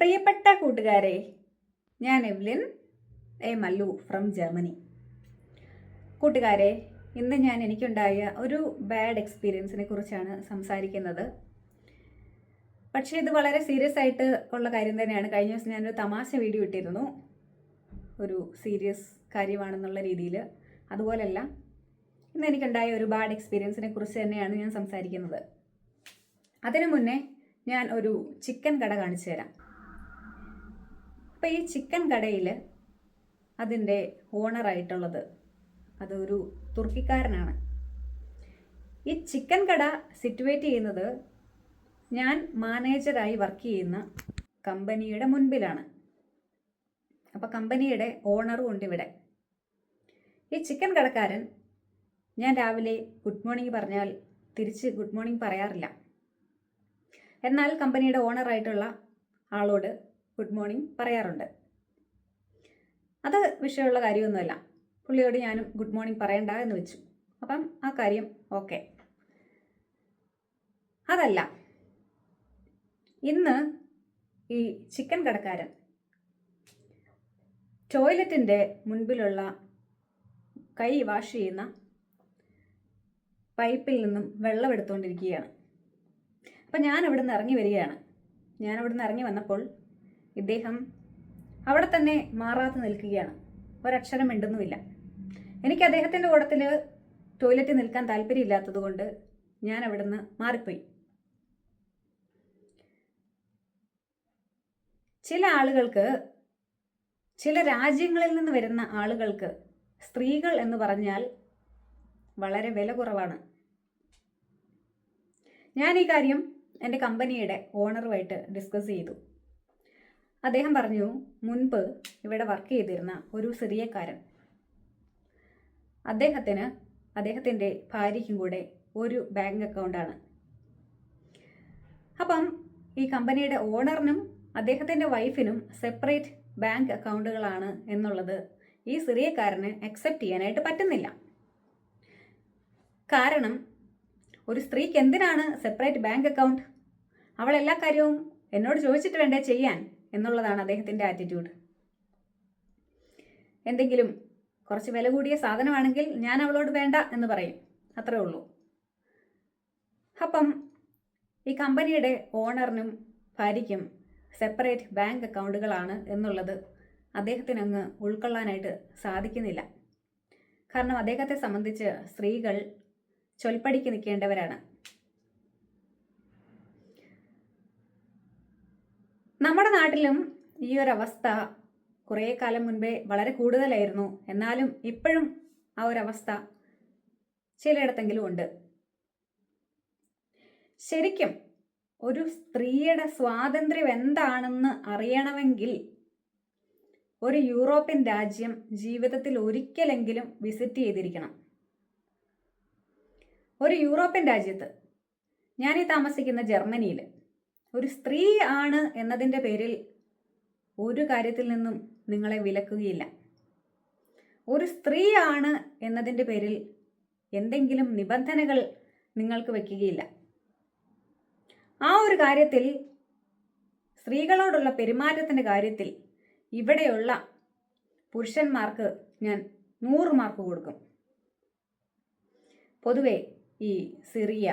പ്രിയപ്പെട്ട കൂട്ടുകാരെ ഞാൻ Evelyn a Mallu from Germany കൂട്ടുകാരെ ഇന്ന് ഞാൻ എനിക്കുണ്ടായ ഒരു ബാഡ് എക്സ്പീരിയൻസിനെ കുറിച്ചാണ് സംസാരിക്കുന്നത്. പക്ഷേ ഇത് വളരെ സീരിയസ് ആയിട്ട് ഉള്ള കാര്യം തന്നെയാണ്. കഴിഞ്ഞ ദിവസം ഞാനൊരു തമാശ വീഡിയോ ഇട്ടിരുന്നു. ഒരു സീരിയസ് കാര്യമാണെന്നുള്ള രീതിയിൽ അതുപോലെയല്ല ഇന്ന് എനിക്കുണ്ടായ ഒരു ബാഡ് എക്സ്പീരിയൻസിനെ കുറിച്ച് തന്നെയാണ് ഞാൻ സംസാരിക്കുന്നത്. അതിനു മുന്നേ ഞാൻ ഒരു ചിക്കൻ കട കാണിച്ചു തരാം അപ്പോൾ ഈ ചിക്കൻ കടയിൽ അതിന്റെ ഓണറായിട്ടുള്ളത് അതൊരു തുർക്കിക്കാരനാണ്. ഈ ചിക്കൻ കട സിറ്റുവേറ്റ് ചെയ്യുന്നത് ഞാൻ മാനേജറായി വർക്ക് ചെയ്യുന്ന കമ്പനിയുടെ മുൻപിലാണ്. അപ്പോൾ കമ്പനിയുടെ ഓണറും ഉണ്ട് ഇവിടെ. ഈ ചിക്കൻ കടക്കാരൻ ഞാൻ രാവിലെ ഗുഡ് മോർണിംഗ് പറഞ്ഞാൽ തിരിച്ച് ഗുഡ് മോർണിംഗ് പറയാറില്ല. എന്നാൽ കമ്പനിയുടെ ഓണറായിട്ടുള്ള ആളോട് ഗുഡ് മോർണിംഗ് പറയാറുണ്ട്. അത് വിഷയമുള്ള കാര്യമൊന്നുമല്ല. പുള്ളിയോട് ഞാനും ഗുഡ് മോർണിംഗ് പറയണ്ട എന്ന് വെച്ചു. അപ്പം ആ കാര്യം ഓക്കെ. അതല്ല. ഇന്ന് ഈ ചിക്കൻ കടക്കാരൻ ടോയ്ലറ്റിന്റെ മുൻപിലുള്ള കൈ വാഷ് ചെയ്യുന്ന പൈപ്പിൽ നിന്നും വെള്ളം എടുത്തുകൊണ്ടിരിക്കുകയാണ്. അപ്പം ഞാൻ അവിടെ നിന്ന് ഇറങ്ങി വരികയാണ്. ഞാൻ അവിടെ നിന്ന് ഇറങ്ങി വന്നപ്പോൾ ഇദ്ദേഹം അവിടെ തന്നെ മാറാതെ നിൽക്കുകയാണ്. ഒരക്ഷരം മിണ്ടുന്നുമില്ല എനിക്ക് അദ്ദേഹത്തിന്റെ കൂടത്തിൽ ടോയ്ലറ്റിൽ നിൽക്കാൻ താല്പര്യമില്ലാത്തത് കൊണ്ട് ഞാൻ അവിടെ നിന്ന് മാറിപ്പോയി. ചില ആളുകൾക്ക് ചില രാജ്യങ്ങളിൽ നിന്ന് വരുന്ന ആളുകൾക്ക് സ്ത്രീകൾ എന്ന് പറഞ്ഞാൽ വളരെ വില കുറവാണ്. ഞാൻ ഈ കാര്യം എന്റെ കമ്പനിയുടെ ഓണറുമായിട്ട് ഡിസ്കസ് ചെയ്തു. അദ്ദേഹം പറഞ്ഞു മുൻപ് ഇവിടെ വർക്ക് ചെയ്തിരുന്ന ഒരു സിറിയക്കാരൻ. അദ്ദേഹത്തിന് അദ്ദേഹത്തിന്റെ ഭാര്യയ്ക്കും കൂടെ ഒരു ബാങ്ക് അക്കൗണ്ടാണ് അപ്പം ഈ കമ്പനിയുടെ ഓണറിനും അദ്ദേഹത്തിന്റെ വൈഫിനും സെപ്പറേറ്റ് ബാങ്ക് അക്കൗണ്ടുകളാണ് എന്നുള്ളത് ഈ സിറിയക്കാരന് അക്സെപ്റ്റ് ചെയ്യാനായിട്ട് പറ്റുന്നില്ല. കാരണം ഒരു സ്ത്രീക്ക് എന്തിനാണ് സെപ്പറേറ്റ് ബാങ്ക് അക്കൗണ്ട് അവൾ എല്ലാ കാര്യവും എന്നോട് ചോദിച്ചിട്ട് വേണ്ടേ ചെയ്യാൻ? എന്നുള്ളതാണ് അദ്ദേഹത്തിന്റെ ആറ്റിറ്റ്യൂഡ് എന്തെങ്കിലും കുറച്ച് വില കൂടിയ സാധനമാണെങ്കിൽ ഞാൻ അവളോട് വേണ്ട എന്ന് പറയും. അത്രേ ഉള്ളൂ. അപ്പം ഈ കമ്പനിയുടെ ഓണറിനും ഭാര്യയ്ക്കും സെപ്പറേറ്റ് ബാങ്ക് അക്കൗണ്ടുകളാണ് എന്നുള്ളത് അദ്ദേഹത്തിനങ്ങ് ഉൾക്കൊള്ളാനായിട്ട് സാധിക്കുന്നില്ല. കാരണം അദ്ദേഹത്തെ സംബന്ധിച്ച് സ്ത്രീകൾ ചൊൽപ്പടിക്ക് നിൽക്കേണ്ടവരാണ്. നമ്മുടെ നാട്ടിലും ഈ ഒരു അവസ്ഥ കുറേ കാലം മുൻപേ വളരെ കൂടുതലായിരുന്നു. എന്നാലും ഇപ്പോഴും ആ ഒരു അവസ്ഥ ചിലയിടത്തെങ്കിലും ഉണ്ട്. ശരിക്കും ഒരു സ്ത്രീയുടെ സ്വാതന്ത്ര്യം എന്താണെന്ന് അറിയണമെങ്കിൽ ഒരു യൂറോപ്യൻ രാജ്യം ജീവിതത്തിൽ ഒരിക്കലെങ്കിലും വിസിറ്റ് ചെയ്തിരിക്കണം. ഒരു യൂറോപ്യൻ രാജ്യത്ത് ഞാൻ ഈ താമസിക്കുന്ന ജർമ്മനിയിൽ ഒരു സ്ത്രീ ആണ് എന്നതിന്റെ പേരിൽ ഒരു കാര്യത്തിൽ നിന്നും നിങ്ങളെ വിലക്കുകയില്ല. ഒരു സ്ത്രീ ആണ് എന്നതിന്റെ പേരിൽ എന്തെങ്കിലും നിബന്ധനകൾ നിങ്ങൾക്ക് വയ്ക്കുകയില്ല ആ ഒരു കാര്യത്തിൽ സ്ത്രീകളോടുള്ള പെരുമാറ്റത്തിന്റെ കാര്യത്തിൽ ഇവിടെയുള്ള പുരുഷന്മാർക്ക് ഞാൻ നൂറ് മാർക്ക് കൊടുക്കും. പൊതുവെ ഈ സിറിയ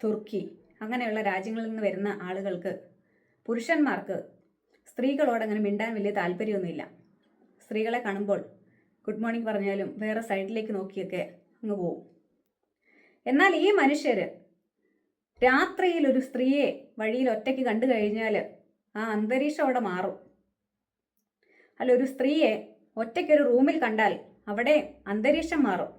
തുർക്കി അങ്ങനെയുള്ള രാജ്യങ്ങളിൽ നിന്ന് വരുന്ന ആളുകൾക്ക് പുരുഷന്മാർക്ക് സ്ത്രീകളോട് അങ്ങനെ മിണ്ടാൻ വലിയ താല്പര്യമൊന്നുമില്ല. സ്ത്രീകളെ കാണുമ്പോൾ ഗുഡ് മോർണിംഗ് പറഞ്ഞാലും വേറെ സൈഡിലേക്ക് നോക്കിയൊക്കെ അങ്ങ് പോവും. എന്നാൽ ഈ മനുഷ്യർ രാത്രിയിൽ ഒരു സ്ത്രീയെ വഴിയിൽ ഒറ്റയ്ക്ക് കണ്ടു കഴിഞ്ഞാൽ ആ അന്തരീക്ഷം അവിടെ മാറും. അല്ല ഒരു സ്ത്രീയെ ഒറ്റയ്ക്കൊരു റൂമിൽ കണ്ടാൽ അവിടെ അന്തരീക്ഷം മാറും.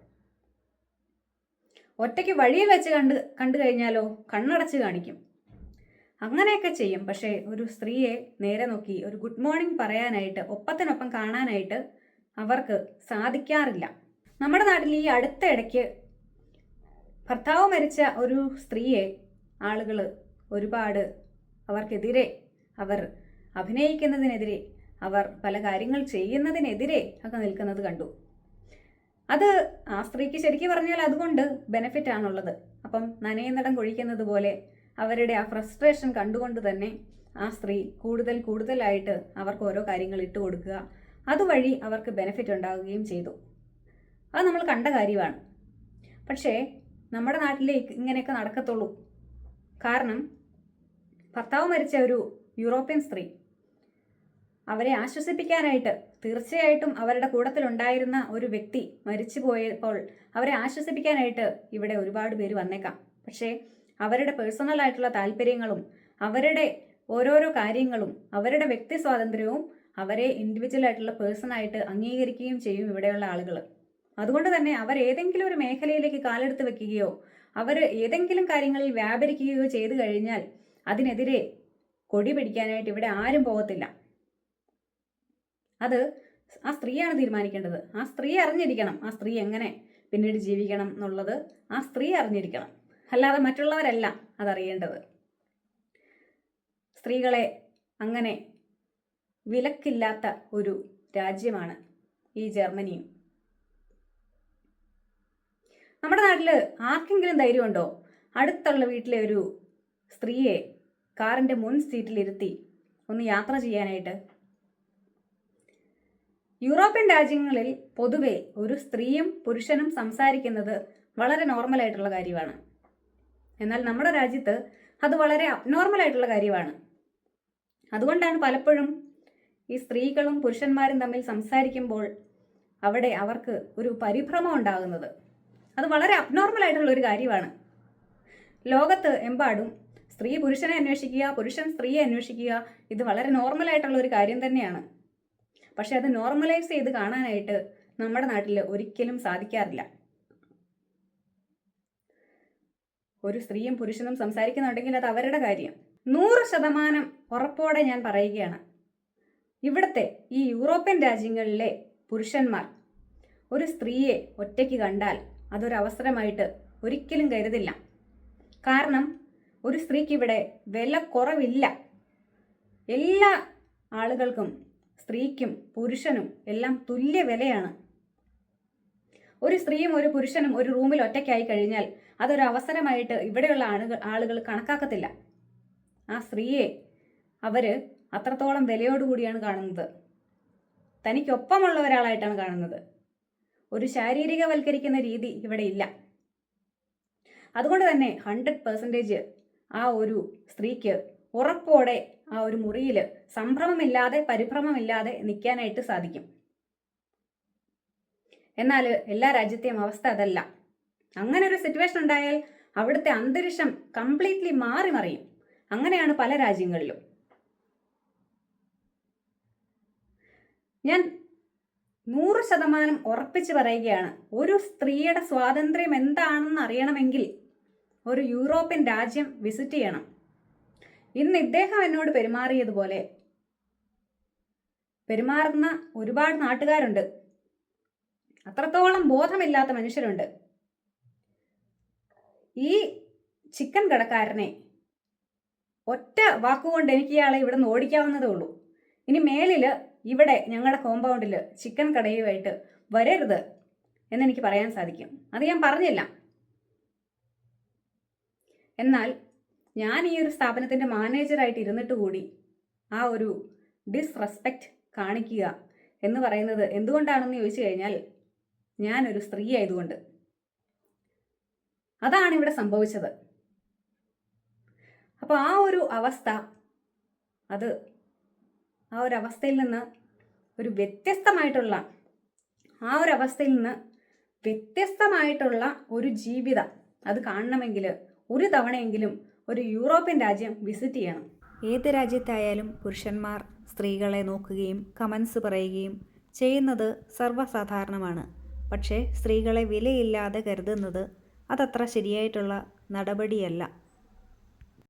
ഒറ്റയ്ക്ക് വഴിയിൽ വെച്ച് കണ്ട് കണ്ടു കഴിഞ്ഞാലോ കണ്ണടച്ച് കാണിക്കും. അങ്ങനെയൊക്കെ ചെയ്യും. പക്ഷേ ഒരു സ്ത്രീയെ നേരെ നോക്കി ഒരു ഗുഡ് മോർണിംഗ് പറയാനായിട്ട് ഒപ്പത്തിനൊപ്പം കാണാനായിട്ട് അവർക്ക് സാധിക്കാറില്ല. നമ്മുടെ നാട്ടിൽ ഈ അടുത്ത ഇടയ്ക്ക് ഭർത്താവ് മരിച്ച ഒരു സ്ത്രീയെ ആളുകൾ ഒരുപാട് അവർക്കെതിരെ അവർ അഭിനയിക്കുന്നതിനെതിരെ അവർ പല കാര്യങ്ങൾ ചെയ്യുന്നതിനെതിരെ ഒക്കെ നിൽക്കുന്നത് കണ്ടു. അത് ആ സ്ത്രീക്ക് ശരിക്കും പറഞ്ഞാൽ അതുകൊണ്ട് ബെനിഫിറ്റ് ആണുള്ളത്. അപ്പം നനയുന്നിടം കൊഴിക്കുന്നത് പോലെ അവരുടെ ആ ഫ്രസ്ട്രേഷൻ കണ്ടുകൊണ്ട് തന്നെ ആ സ്ത്രീ കൂടുതൽ കൂടുതലായിട്ട് അവർക്ക് ഓരോ കാര്യങ്ങൾ ഇട്ട് കൊടുക്കുക. അതുവഴി അവർക്ക് ബെനിഫിറ്റ് ഉണ്ടാവുകയും ചെയ്തു. അത് നമ്മൾ കണ്ട കാര്യമാണ്. പക്ഷേ നമ്മുടെ നാട്ടിലെ ഇങ്ങനെയൊക്കെ നടക്കത്തുള്ളൂ. കാരണം ഭർത്താവ് മരിച്ച ഒരു യൂറോപ്യൻ സ്ത്രീ. അവരെ ആശ്വസിപ്പിക്കാനായിട്ട് തീർച്ചയായിട്ടും അവരുടെ കൂടത്തിലുണ്ടായിരുന്ന ഒരു വ്യക്തി മരിച്ചു പോയപ്പോൾ അവരെ ആശ്വസിപ്പിക്കാനായിട്ട് ഇവിടെ ഒരുപാട് പേര് വന്നേക്കാം. പക്ഷേ അവരുടെ പേഴ്സണൽ ആയിട്ടുള്ള താല്പര്യങ്ങളും അവരുടെ ഓരോരോ കാര്യങ്ങളും അവരുടെ വ്യക്തി സ്വാതന്ത്ര്യവും അവരെ ഇൻഡിവിജ്വൽ ആയിട്ടുള്ള പേഴ്സൺ ആയിട്ട് അംഗീകരിക്കുകയും ചെയ്യും ഇവിടെയുള്ള ആളുകൾ അതുകൊണ്ട് തന്നെ അവർ ഏതെങ്കിലും ഒരു മേഖലയിലേക്ക് കാലെടുത്ത് വെക്കുകയോ അവർ ഏതെങ്കിലും കാര്യങ്ങളിൽ വ്യാപരിക്കുകയോ ചെയ്തു കഴിഞ്ഞാൽ അതിനെതിരെ കൊടി പിടിക്കാനായിട്ട് ഇവിടെ ആരും പോകത്തില്ല. അത് ആ സ്ത്രീയാണ് തീരുമാനിക്കേണ്ടത്. ആ സ്ത്രീ അറിഞ്ഞിരിക്കണം. ആ സ്ത്രീ എങ്ങനെ പിന്നീട് ജീവിക്കണം എന്നുള്ളത് ആ സ്ത്രീ അറിഞ്ഞിരിക്കണം. അല്ലാതെ മറ്റുള്ളവരല്ല അതറിയേണ്ടത്. സ്ത്രീകളെ അങ്ങനെ വിലക്കില്ലാത്ത ഒരു രാജ്യമാണ് ഈ ജർമ്മനിയും. നമ്മുടെ നാട്ടിൽ ആർക്കെങ്കിലും ധൈര്യമുണ്ടോ? അടുത്തുള്ള വീട്ടിലെ ഒരു സ്ത്രീയെ കാറിന്റെ മുൻ സീറ്റിലിരുത്തി ഒന്ന് യാത്ര ചെയ്യാനായിട്ട്. യൂറോപ്യൻ രാജ്യങ്ങളിൽ പൊതുവെ ഒരു സ്ത്രീയും പുരുഷനും സംസാരിക്കുന്നത് വളരെ നോർമൽ ആയിട്ടുള്ള കാര്യമാണ്. എന്നാൽ നമ്മുടെ രാജ്യത്ത് അത് വളരെ അബ്നോർമൽ ആയിട്ടുള്ള കാര്യമാണ്. അതുകൊണ്ടാണ് പലപ്പോഴും ഈ സ്ത്രീകളും പുരുഷന്മാരും തമ്മിൽ സംസാരിക്കുമ്പോൾ അവിടെ അവർക്ക് ഒരു പരിഭ്രമം ഉണ്ടാകുന്നത്. അത് വളരെ അബ്നോർമൽ ആയിട്ടുള്ള ഒരു കാര്യമാണ്. ലോകത്ത് എമ്പാടും സ്ത്രീ പുരുഷനെ അന്വേഷിക്കുക പുരുഷൻ സ്ത്രീയെ അന്വേഷിക്കുക ഇത് വളരെ നോർമൽ ആയിട്ടുള്ള ഒരു കാര്യം തന്നെയാണ്. പക്ഷെ അത് നോർമലൈസ് ചെയ്ത് കാണാനായിട്ട് നമ്മുടെ നാട്ടിൽ ഒരിക്കലും സാധിക്കാറില്ല. ഒരു സ്ത്രീയും പുരുഷനും സംസാരിക്കുന്നുണ്ടെങ്കിൽ അത് അവരുടെ കാര്യം. നൂറ് ശതമാനം ഉറപ്പോടെ ഞാൻ പറയുകയാണ്. ഇവിടുത്തെ ഈ യൂറോപ്യൻ രാജ്യങ്ങളിലെ പുരുഷന്മാർ ഒരു സ്ത്രീയെ ഒറ്റയ്ക്ക് കണ്ടാൽ അതൊരു അവസരമായിട്ട് ഒരിക്കലും കരുതില്ല. കാരണം ഒരു സ്ത്രീക്ക് ഇവിടെ വില കുറവില്ല. എല്ലാ ആളുകൾക്കും സ്ത്രീക്കും പുരുഷനും എല്ലാം തുല്യ വിലയാണ്. ഒരു സ്ത്രീയും ഒരു പുരുഷനും ഒരു റൂമിൽ ഒറ്റയ്ക്കായി കഴിഞ്ഞാൽ അതൊരു അവസരമായിട്ട് ഇവിടെയുള്ള ആളുകൾ ആളുകൾ കണക്കാക്കത്തില്ല. ആ സ്ത്രീയെ അവർ അത്രത്തോളം വിലയോടുകൂടിയാണ് കാണുന്നത്. തനിക്കൊപ്പമുള്ള ഒരാളായിട്ടാണ് കാണുന്നത്. ഒരു ശാരീരികവൽക്കരിക്കുന്ന രീതി ഇവിടെ ഇല്ല. അതുകൊണ്ട് തന്നെ ഹൺഡ്രഡ് പെർസെന്റേജ് ആ ഒരു സ്ത്രീക്ക് ഉറപ്പോടെ ആ ഒരു മുറിയിൽ സംഭ്രമമില്ലാതെ പരിഭ്രമമില്ലാതെ നിൽക്കാനായിട്ട് സാധിക്കും. എന്നാൽ എല്ലാ രാജ്യത്തെയും അവസ്ഥ അതല്ല. അങ്ങനെ ഒരു സിറ്റുവേഷൻ ഉണ്ടായാൽ അവിടുത്തെ അന്തരീക്ഷം കംപ്ലീറ്റ്ലി മാറി മറിയും. അങ്ങനെയാണ് പല രാജ്യങ്ങളിലും. ഞാൻ നൂറ് ശതമാനം ഉറപ്പിച്ച് പറയുകയാണ് ഒരു സ്ത്രീയുടെ സ്വാതന്ത്ര്യം എന്താണെന്ന് അറിയണമെങ്കിൽ ഒരു യൂറോപ്യൻ രാജ്യം വിസിറ്റ് ചെയ്യണം. ഇന്ന് ഇദ്ദേഹം എന്നോട് പെരുമാറിയതുപോലെ. പെരുമാറുന്ന ഒരുപാട് നാട്ടുകാരുണ്ട്. അത്രത്തോളം ബോധമില്ലാത്ത മനുഷ്യരുണ്ട്. ഈ ചിക്കൻ കടക്കാരനെ ഒറ്റ വാക്കുകൊണ്ട് എനിക്ക് ഇയാളെ ഇവിടെ നിന്ന് ഓടിക്കാവുന്നതേ ഉള്ളൂ. ഇനി മേലിൽ ഇവിടെ ഞങ്ങളുടെ കോമ്പൗണ്ടിൽ ചിക്കൻ കടയുമായിട്ട് വരരുത് എന്നെനിക്ക് പറയാൻ സാധിക്കും. അത് ഞാൻ പറഞ്ഞില്ല. എന്നാൽ ഞാൻ ഈ ഒരു സ്ഥാപനത്തിന്റെ മാനേജറായിട്ട് ഇരുന്നിട്ട് കൂടി ആ ഒരു ഡിസ്റെസ്പെക്റ്റ് കാണിക്കുക എന്ന് പറയുന്നത് എന്തുകൊണ്ടാണെന്ന് ചോദിച്ചു കഴിഞ്ഞാൽ ഞാനൊരു സ്ത്രീ ആയതുകൊണ്ട്. അതാണ് ഇവിടെ സംഭവിച്ചത്. അപ്പോൾ ആ ഒരു അവസ്ഥ അത് ആ ഒരു അവസ്ഥയിൽ നിന്ന് ഒരു വ്യത്യസ്തമായിട്ടുള്ള ആ ഒരു അവസ്ഥയിൽ നിന്ന് വ്യത്യസ്തമായിട്ടുള്ള ഒരു ജീവിതം അത് കാണണമെങ്കിൽ ഒരു തവണയെങ്കിലും ഒരു യൂറോപ്യൻ രാജ്യം വിസിറ്റ് ചെയ്യണം. ഏത് രാജ്യത്തായാലും പുരുഷന്മാർ സ്ത്രീകളെ നോക്കുകയും കമൻസ് പറയുകയും ചെയ്യുന്നത് സർവസാധാരണമാണ്. പക്ഷേ സ്ത്രീകളെ വിലയില്ലാതെ കരുതുന്നത് അതത്ര ശരിയായിട്ടുള്ള നടപടിയല്ല.